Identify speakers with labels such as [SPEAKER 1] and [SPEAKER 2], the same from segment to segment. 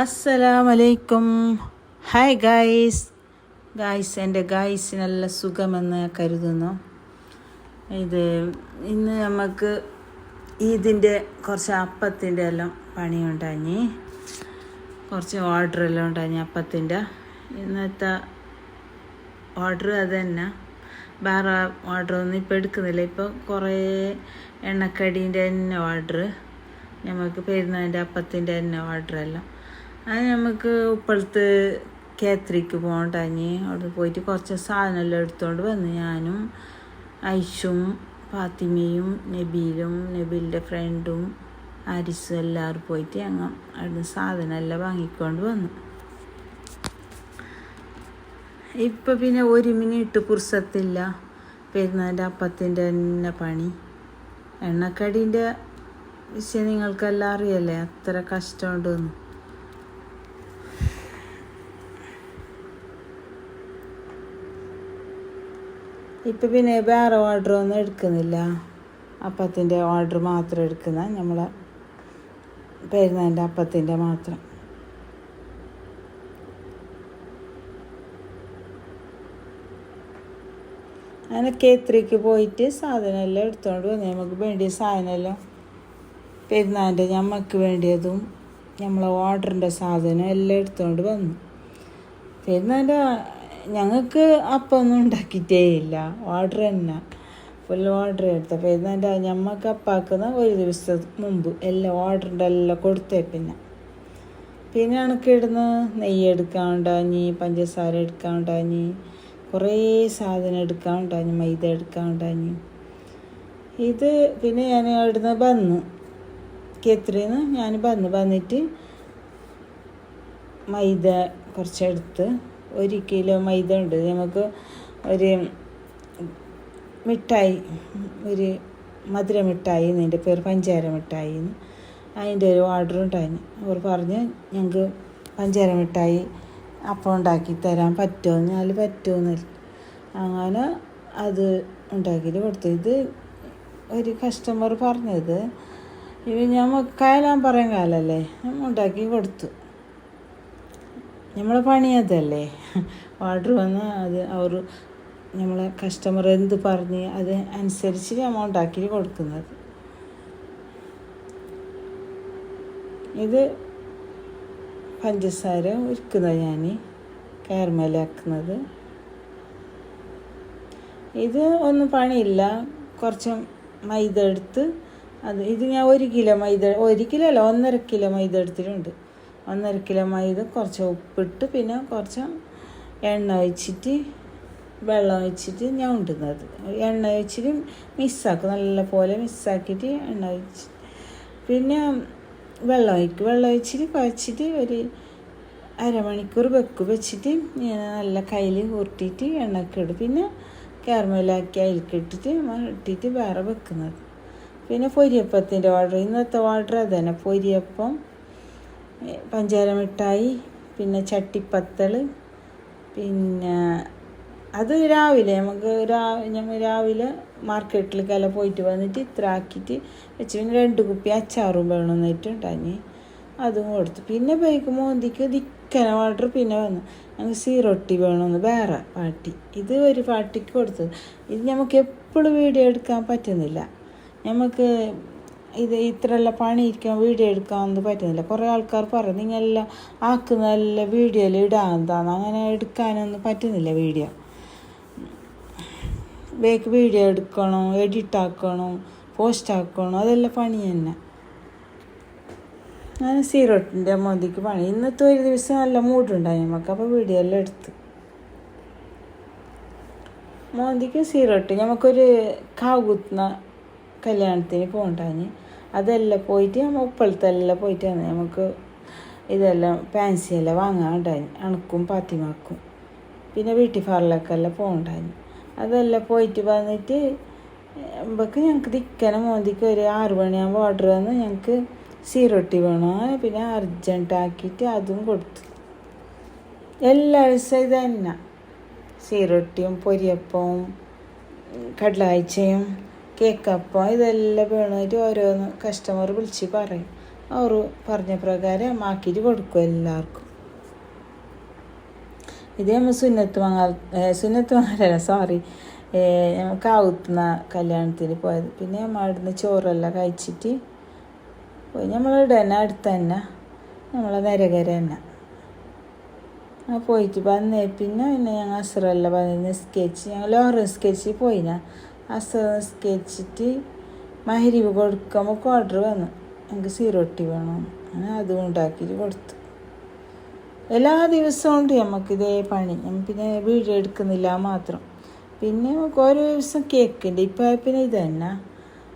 [SPEAKER 1] അസ്സലാമലൈക്കും. Hi guys guys എന്റെ guys നല്ല സുഖമെന്ന് കരുതുന്നു. ഇത് ഇന്ന് നമുക്ക് ഇതിന്റെ കുറച്ച് അപ്പത്തിന്റെ എല്ലാം പണിയുണ്ടാഞ്ഞി കുറച്ച് ഓർഡർ എല്ലാം ഉണ്ടാഞ്ഞി അപ്പത്തിന്റെ. ഇന്നത്തെ ഓർഡർ അത് തന്നെ വേറെ ഓർഡർ ഒന്നും ഇപ്പോൾ എടുക്കുന്നില്ല. ഇപ്പോൾ കുറേ എണ്ണക്കടീന്റെ തന്നെ ഓർഡർ നമുക്ക് പെരുന്നാളിന്റെ അപ്പത്തിന്റെ തന്നെ ഓർഡർ എല്ലാം. അത് നമുക്ക് ഇപ്പോഴത്തെ കേത്രിക്ക് പോകണ്ടാഞ്ഞ് അവിടെ പോയിട്ട് കുറച്ച് സാധനമെല്ലാം എടുത്തുകൊണ്ട് വന്ന് ഞാനും ഐഷും ഫാത്തിമയും നബീലും നബീലിന്റെ ഫ്രണ്ടും ആരിസും എല്ലാവരും പോയിട്ട് ഞങ്ങൾ അവിടുന്ന് സാധനമെല്ലാം വാങ്ങിക്കൊണ്ട് വന്നു. ഇപ്പം പിന്നെ ഒരു മിനിറ്റ് പുർസത്തില്ല. പെരുന്നാളിന്റെ അപ്പത്തിന്റെ തന്നെ പണി. എണ്ണക്കടീന്റെ വിഷയം നിങ്ങൾക്കെല്ലാം അറിയല്ലേ? അത്ര കഷ്ടമുണ്ടെന്ന് ഇപ്പം പിന്നെ വേറെ ഓർഡർ ഒന്നും എടുക്കുന്നില്ല. അപ്പത്തിന്റെ ഓർഡർ മാത്രം എടുക്കുന്ന നമ്മളെ പെരുന്നാളിന്റെ അപ്പത്തിന്റെ മാത്രം. അങ്ങനെ കേത്രിക്ക് പോയിട്ട് സാധനമെല്ലാം എടുത്തുകൊണ്ട് വന്നു. നമുക്ക് വേണ്ടിയ സാധനമെല്ലാം പെരുന്നാളിന്റെ ഞമ്മക്ക് വേണ്ടിയതും നമ്മളെ ഓർഡറിന്റെ സാധനം എല്ലാം എടുത്തുകൊണ്ട് വന്നു. പെരുന്നാളിന്റെ ഞങ്ങൾക്ക് അപ്പമൊന്നും ഉണ്ടാക്കിയിട്ടേ ഇല്ല. ഓർഡർ തന്നെ. ഫുൾ ഓർഡർ എടുത്തപ്പോൾ പെരുന്നാളിന്റെ ഞമ്മക്ക് അപ്പാക്കുന്ന ഒരു ദിവസം മുമ്പ് എല്ലാം ഓർഡറിന്റെ എല്ലാം കൊടുത്തേ പിന്നെ. പിന്നെ എനിക്ക് ഇടുന്ന് നെയ്യ് എടുക്കാൻ ഉണ്ടാഞ്ഞി പഞ്ചസാര എടുക്കാൻ ഉണ്ടാഞ്ഞി കുറേ സാധനം എടുക്കാൻ ഉണ്ടാഞ്ഞി മൈദ എടുക്കാൻ ഉണ്ടാഞ്ഞി ഇത് പിന്നെ ഞാൻ അവിടുന്ന് വന്നു കേത്രിന്ന് ഞാൻ വന്നു വന്നിട്ട് മൈദ കുറച്ചെടുത്ത് ഒരു കിലോ മൈദ ഉണ്ട്. നമുക്ക് ഒരു മിഠായി ഒരു മധുര മിഠായി എന്റെ പേര് പഞ്ചാര മിഠായി അതിന്റെ ഒരു ഓർഡർ ഉണ്ടായിരുന്നു. അവർ പറഞ്ഞ് ഞങ്ങൾക്ക് പഞ്ചാര മിഠായി അപ്പം ഉണ്ടാക്കി തരാൻ പറ്റുമോ? എന്നാൽ പറ്റുമെന്നില്ല അങ്ങനെ അത് ഉണ്ടാക്കിയിട്ട് കൊടുത്തു. ഇത് ഒരു കസ്റ്റമർ പറഞ്ഞത് ഇത് ഞാൻ കായലാൻ പറയാൻ കാലല്ലേ ഉണ്ടാക്കി കൊടുത്തു. നമ്മളെ പണി അതല്ലേ? ഓർഡർ വന്ന് അത് അവർ നമ്മളെ കസ്റ്റമർ എന്ത് പറഞ്ഞ് അത് അനുസരിച്ച് നമ്മൾ ഉണ്ടാക്കി കൊടുക്കുന്നത്. ഇത് പഞ്ചസാര ഉരുക്കുന്നത് ഞാൻ കാരമലാക്കുന്നത് ഇത് ഒന്നും പണിയില്ല. കുറച്ച് മൈദ എടുത്ത് അത് ഇത് ഞാൻ ഒരു കിലോ മൈദ ഒരു കിലോ അല്ല ഒന്നര കിലോ മൈദ എടുത്തിട്ടുണ്ട്. ഒന്നര കിലോ മൈദ കുറച്ച് ഉപ്പിട്ട് പിന്നെ കുറച്ച് എണ്ണ ഒഴിച്ചിട്ട് വെള്ളം ഒഴിച്ചിട്ട് ഞാൻ ഉണ്ടുന്നത്. എണ്ണ ഒഴിച്ചിട്ട് മിക്സാക്കും നല്ല പോലെ മിക്സാക്കിയിട്ട് എണ്ണ ഒഴിച്ച് പിന്നെ വെള്ളം ഒഴിക്കും. വെള്ളം ഒഴിച്ചിട്ട് കുഴച്ചിട്ട് ഒരു അരമണിക്കൂർ വെക്കും. വെച്ചിട്ട് ഞാൻ നല്ല കയ്യിൽ ഉരുട്ടിയിട്ട് എണ്ണക്ക് ഇടും. പിന്നെ കേർമലാക്കി അതിൽക്കിട്ടിട്ട് ഇട്ടിട്ട് വേറെ വെക്കുന്നത്. പിന്നെ പൊരിയപ്പത്തിന്റെ ഓർഡർ ഇന്നത്തെ ഓർഡർ അതന്നെ. പൊരിയപ്പം പഞ്ചാര മിഠായി പിന്നെ ചട്ടിപ്പത്തൽ പിന്നെ അത് രാവിലെ നമുക്ക് രാ ഞങ്ങൾ രാവിലെ മാർക്കറ്റിലേക്കെല്ലാം പോയിട്ട് വന്നിട്ട് ഇത്ര ആക്കിയിട്ട് വെച്ച്. പിന്നെ രണ്ട് കുപ്പി അച്ചാറും വേണമെന്നിട്ടുണ്ടാഞ്ഞ് അതും കൊടുത്തു. പിന്നെ ബൈക്ക് മോന്തിക്ക് ദിക്കന വാട്ടർ പിന്നെ വന്നു. ഞങ്ങൾക്ക് സീറൊട്ടി വേണമെന്ന് വേറെ പാട്ടി ഇത് ഒരു പാട്ടിക്ക് കൊടുത്തത്. ഇത് നമുക്ക് എപ്പോഴും വീഡിയോ എടുക്കാൻ പറ്റുന്നില്ല. നമുക്ക് ഇത് ഇത്രയെല്ലാം പണി ഇരിക്കാൻ വീഡിയോ എടുക്കാമെന്ന് പറ്റുന്നില്ല. കുറേ ആൾക്കാർ പറയും നിങ്ങളെല്ലാം ആക്കുന്നതെല്ലാം വീഡിയോയിൽ എന്താണ് അങ്ങനെ എടുക്കാനൊന്നും പറ്റുന്നില്ല വീഡിയോ ബേക്ക് വീഡിയോ എടുക്കണം എഡിറ്റ് ആക്കണം പോസ്റ്റ് ആക്കണം അതെല്ലാം പണി തന്നെ. ഞാൻ സീറോട്ടിന്റെ മോദിക്ക് പണി. ഇന്നത്തെ ഒരു ദിവസം നല്ല മൂടുണ്ടായി നമുക്ക് അപ്പോൾ വീഡിയോ എല്ലാം എടുത്ത്. മോദിക്ക് സീറോട്ട് നമുക്കൊരു കാവുകുത്തുന്ന കല്യാണത്തിന് പോകണ്ടാഞ്ഞ് അതെല്ലാം പോയിട്ട് നമ്മൾ ഉപ്പളത്തെല്ലാം പോയിട്ട് വന്ന് നമുക്ക് ഇതെല്ലാം പാൻസി എല്ലാം വാങ്ങാണ്ടായി അണുക്കും പാത്തിമാക്കും. പിന്നെ ബ്യൂട്ടി പാർലറിലേക്കെല്ലാം പോകണ്ടായി അതെല്ലാം പോയിട്ട് വന്നിട്ട് നമുക്ക് ഞങ്ങൾക്ക് ദിക്കനെ മോന്തിക്ക് ഒരു ആറ് മണിയാകുമ്പോൾ ഓർഡർ വന്ന് ഞങ്ങൾക്ക് സീറൊട്ടി വേണം. പിന്നെ അർജന്റാക്കിയിട്ട് അതും കൊടുത്തു. എല്ലാ ദിവസവും ഇത് തന്നെ സീറൊട്ടിയും പൊരിയപ്പവും കടലാഴ്ചയും കേക്കപ്പം ഇതെല്ലാം വേണമായിട്ട് ഓരോന്ന് കസ്റ്റമർ വിളിച്ച് പറയും. അവർ പറഞ്ഞ പ്രകാരം ആക്കിയിട്ട് കൊടുക്കും എല്ലാവർക്കും. ഇതേ നമ്മൾ സുന്നത്ത് മംഗാൽ സുന്നത്ത് മംഗലല്ല സോറി നമുക്ക് ആവുത്തുന്ന കല്യാണത്തിന് പോയത്. പിന്നെ നമ്മൾ അവിടുന്ന് ചോറെല്ലാം കഴിച്ചിട്ട് പോയി. നമ്മളിവിടെ തന്നെ അടുത്ത് തന്നെ. നമ്മളെ നരകര തന്നെ. ആ പോയിട്ട് വന്നേ പിന്നെ പിന്നെ ഞങ്ങൾ അസുറെല്ലാം വന്ന് സ്കെച്ച് ഞങ്ങൾ ഓരോ സ്കെച്ചിൽ പോയിന. അസർ നിസ്കരിച്ചിട്ട് മഹരിവ് കൊടുക്കുമ്പോൾ ഓർഡർ വന്നു. എനിക്ക് സീറോട്ടി വേണം. അങ്ങനെ അതും ഉണ്ടാക്കിയിട്ട് കൊടുത്തു. എല്ലാ ദിവസവും ഉണ്ട് നമുക്ക് ഇതേ പണി. പിന്നെ വീഡിയോ എടുക്കുന്നില്ല മാത്രം. പിന്നെ നമുക്ക് ഓരോ ദിവസം കേക്കിന്റെ ഇപ്പോൾ പിന്നെ ഇത് തന്നെ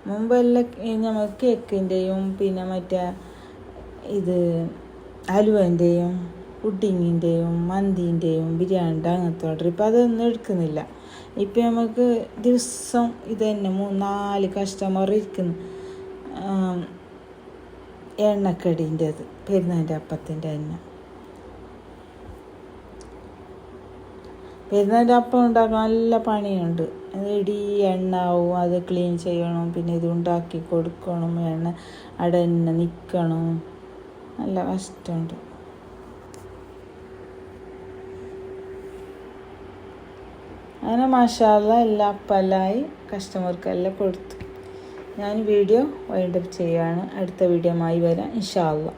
[SPEAKER 1] മുമ്പെല്ലാം നമുക്ക് കേക്കിന്റെയും പിന്നെ മറ്റേ ഇത് അലുവന്റെയും പുഡിങ്ങിന്റെയും മന്തിന്റെയും ബിരിയാണിന്റെ അങ്ങനത്തെ ഓർഡർ ഇപ്പം അതൊന്നും എടുക്കുന്നില്ല. ഇപ്പം നമുക്ക് ദിവസം ഇത് തന്നെ മൂന്നാൽ നാല് കസ്റ്റമർ ഇരിക്കുന്നു. എണ്ണക്കടീന്റെത് പെരുന്നാന്റെ അപ്പത്തിന്റെ എണ്ണ. പെരുന്നാന്റെ അപ്പം ഉണ്ടാക്കാൻ നല്ല പണിയുണ്ട്. ഇടി എണ്ണാവും അത് ക്ലീൻ ചെയ്യണം പിന്നെ ഇത് ഉണ്ടാക്കി കൊടുക്കണം എണ്ണ അവിടെ എണ്ണ നിൽക്കണം നല്ല കഷ്ടമുണ്ട്. അങ്ങനെ മഷാല എല്ലാ അപ്പല്ലായി കസ്റ്റമർക്കെല്ലാം കൊടുത്തു. ഞാൻ വീഡിയോ വൈൻഡപ്പ് ചെയ്യുകയാണ് അടുത്ത വീഡിയോ ആയി വരാം ഇൻഷാല്ല